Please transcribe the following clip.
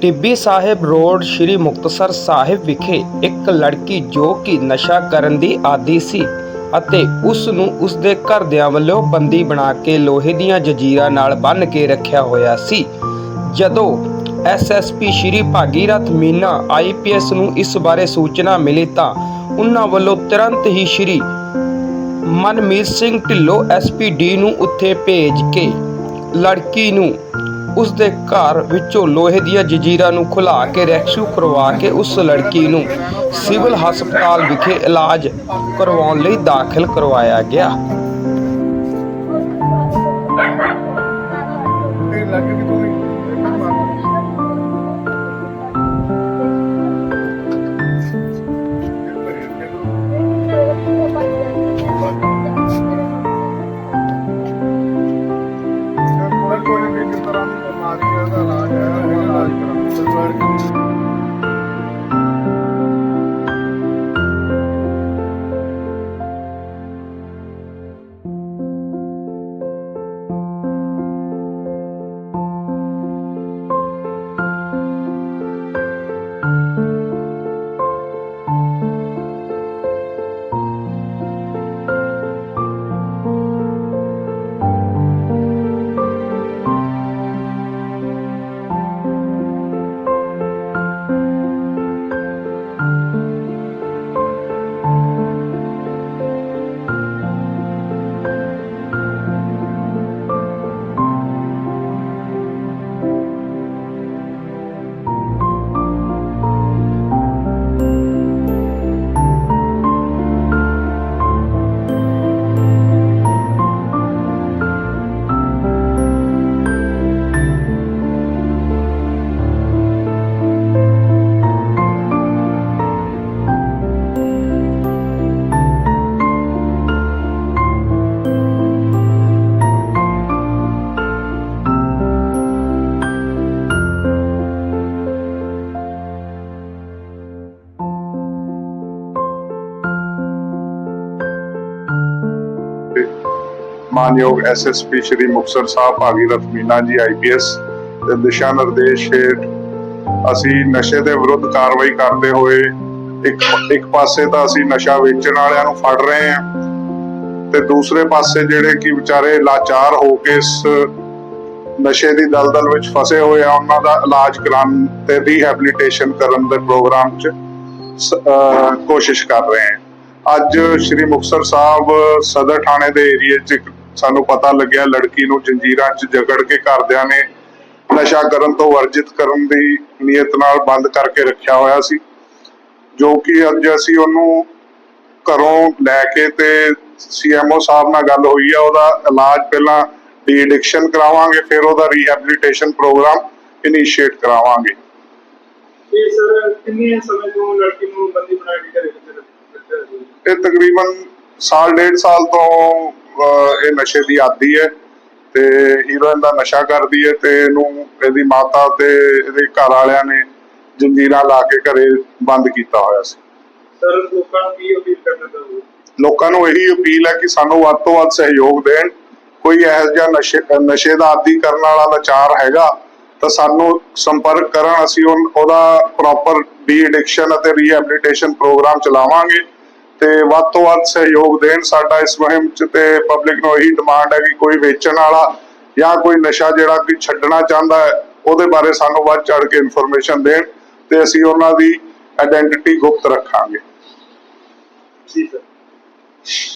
Tibbi Sahib road Sri Muktsar Sahib ਵਿਖੇ ਇੱਕ ਲੜਕੀ ਜੋ ਕਿ ਨਸ਼ਾ ਕਰਨ ਦੀ ਆਦੀ ਸੀ ਅਤੇ ਉਸ ਨੂੰ ਉਸ ਦੇ ਘਰਦਿਆਂ ਵੱਲੋਂ ਬੰਦੀ ਬਣਾ ਕੇ ਲੋਹੇ ਦੀਆਂ ਜੰਜੀਰਾਂ ਨਾਲ ਬੰਨ੍ਹ ਕੇ ਰੱਖਿਆ ਹੋਇਆ ਸੀ। ਜਦੋਂ ਐਸਐਸਪੀ ਸ਼੍ਰੀ ਭਾਗੀਰਥ ਮੀਨਾ ਆਈਪੀਐਸ ਨੂੰ ਇਸ ਬਾਰੇ ਸੂਚਨਾ ਮਿਲੀ ਤਾਂ ਉਹਨਾਂ ਵੱਲੋਂ ਤੁਰੰਤ ਹੀ ਸ਼੍ਰੀ ਮਨਮੀਤ ਸਿੰਘ ਢਿੱਲੋਂ ਐਸਪੀਡੀ ਨੂੰ ਉੱਥੇ ਭੇਜ ਕੇ ਲੜਕੀ ਨੂੰ ਉਸ ਦੇ ਘਰ ਵਿੱਚੋਂ ਲੋਹੇ ਦੀਆਂ ਜੰਜੀਰਾਂ ਨੂੰ ਖੁਲਾ ਕੇ ਰੈਕਸ਼ੂ ਕਰਵਾ ਕੇ ਉਸ ਲੜਕੀ ਨੂੰ ਸਿਵਲ ਹਸਪਤਾਲ ਵਿਖੇ ਇਲਾਜ ਕਰਵਾਉਣ ਲਈ ਦਾਖਲ ਕਰਵਾਇਆ ਗਿਆ। ਮਾਨਯੋਗ ਐਸਐਸਪੀ ਸ਼੍ਰੀ ਮੁਕਤਸਰ ਸਾਹਿਬ ਭਾਗੀਰਥ ਮੀਨਾ ਜੀ ਆਈਪੀਐਸ ਦੇ ਦਿਸ਼ਾ ਨਿਰਦੇਸ਼ ਹੇਠ ਅਸੀਂ ਨਸ਼ੇ ਦੇ ਵਿਰੁੱਧ ਕਾਰਵਾਈ ਕਰਦੇ ਹੋਏ ਇੱਕ ਇੱਕ ਪਾਸੇ ਤਾਂ ਅਸੀਂ ਨਸ਼ਾ ਵੇਚਣ ਵਾਲਿਆਂ ਨੂੰ ਫੜ ਰਹੇ ਹਾਂ ਤੇ ਦੂਸਰੇ ਪਾਸੇ ਜਿਹੜੇ ਕਿ ਵਿਚਾਰੇ ਲਾਚਾਰ ਹੋ ਕੇ ਇਸ ਨਸ਼ੇ ਦੀ ਦਲਦਲ ਵਿੱਚ ਫਸੇ ਹੋਏ ਆ, ਉਹਨਾਂ ਦਾ ਇਲਾਜ ਕਰਾਉਣ ਤੇ ਰੀਹੈਬਿਲਿਟੇਸ਼ਨ ਕਰਨ ਦੇ ਪ੍ਰੋਗਰਾਮ 'ਚ ਅਹ ਕੋਸ਼ਿਸ਼ ਕਰ ਰਹੇ ਹਾਂ। ਅੱਜ ਸ਼੍ਰੀ ਮੁਕਤਸਰ ਸਾਹਿਬ ਸਦਰ ਥਾਣੇ ਦੇ ਏਰੀਏ 'ਚ ਇੱਕ ਸਾਨੂੰ ਪਤਾ ਲੱਗਿਆ ਲੜਕੀ ਨੂੰ ਜੰਜੀਰਾਂ 'ਚ ਜਕੜ ਕੇ ਘਰਦਿਆਂ ਨੇ ਨਸ਼ਾ ਕਰਨ ਤੋਂ ਵਰਜਿਤ ਕਰਨ ਦੀ ਨੀਅਤ ਨਾਲ ਬੰਦ ਕਰਕੇ ਰੱਖਿਆ ਹੋਇਆ ਸੀ ਜੋ ਕਿ ਅੱਜ ਅਸੀਂ ਉਹਨੂੰ ਘਰੋਂ ਲੈ ਕੇ ਤੇ ਸੀਐਮਓ ਸਾਹਿਬ ਨਾਲ ਗੱਲ ਹੋਈ ਆ ਉਹਦਾ ਇਲਾਜ ਪਹਿਲਾਂ ਡੀ ਐਡਿਕਸ਼ਨ ਕਰਾਵਾਂਗੇ ਫਿਰ ਉਹਦਾ ਰੀਹੈਬਿਲਿਟੇਸ਼ਨ ਪ੍ਰੋਗਰਾਮ ਇਨੀਸ਼ੀਏਟ ਕਰਾਵਾਂਗੇ। ਇਹ ਸਰ ਕਿੰਨੇ ਸਮੇਂ ਤੋਂ ਲੜਕੀ ਨੂੰ ਬੰਦੀ ਬਣਾ ਕੇ ਘਰੇ? ਵਿੱਚ ਰੱਖਿਆ ਸੀ ਇਹ ਤਕਰੀਬਨ ਸਾਲ ਡੇਢ ਸਾਲ ਤੋਂ ਇਹ ਨਸ਼ੇ ਦੀ ਆਦੀ ਹੈ ਤੇ ਹੀਰੋਇਨ ਦਾ ਨਸ਼ਾ ਕਰਦੀ ਹੈ ਤੇ ਇਹਨੂੰ ਇਹਦੀ ਮਾਤਾ ਤੇ ਇਹਦੇ ਘਰ ਵਾਲਿਆਂ ਨੇ ਜੰਜੀਰਾਂ ਲਾ ਕੇ ਘਰੇ ਬੰਦ ਕੀਤਾ ਹੋਇਆ ਸੀ। ਸਰ ਲੋਕਾਂ ਨੂੰ ਕੀ ਅਪੀਲ ਕਰਨਾ ਚਾਹੁੰਦੇ ਲੋਕਾਂ ਨੂੰ ਇਹੀ ਅਪੀਲ ਹੈ ਕਿ ਸਾਨੂੰ ਵੱਧ ਤੋਂ ਵੱਧ ਸਹਿਯੋਗ ਦੇਣ। ਕੋਈ ਇਹੋ ਜਿਹਾ ਨਸ਼ੇ ਨਸ਼ੇ ਦਾ ਆਦੀ ਕਰਨ ਵਾਲਾ ਲਾਚਾਰ ਹੈਗਾ ਤਾਂ ਸਾਨੂੰ ਸੰਪਰਕ ਕਰਨ ਅਸੀਂ ਉਹਦਾ ਪ੍ਰੋਪਰ ਡੀ ਐਡਿਕਸ਼ਨ ਅਤੇ ਰੀਹੈਬਿਲਿਟੇਸ਼ਨ ਪ੍ਰੋਗਰਾਮ ਚਲਾਵਾਂਗੇ। ਤੇ ਵੱਧ ਤੋਂ ਵੱਧ ਸਹਿਯੋਗ ਦੇਣ। ਸਾਡਾ ਇਸ ਮੁਹਿੰਮ 'ਚ ਤੇ ਪਬਲਿਕ ਨੂੰ ਇਹੀ ਡਿਮਾਂਡ ਹੈ ਕਿ ਕੋਈ ਵੇਚਣ ਵਾਲਾ ਜਾਂ ਕੋਈ ਨਸ਼ਾ ਜਿਹੜਾ ਕੋਈ ਛੱਡਣਾ ਚਾਹੁੰਦਾ ਹੈ, ਉਹਦੇ ਬਾਰੇ ਸਾਨੂੰ ਵੱਧ ਚੜ ਕੇ ਇਨਫੋਰਮੇਸ਼ਨ ਦੇਣ ਤੇ ਅਸੀਂ ਉਹਨਾਂ ਦੀ ਆਇਡੈਂਟੀਟੀ ਗੁਪਤ ਰੱਖਾਂਗੇ। ਠੀਕ ਹੈ।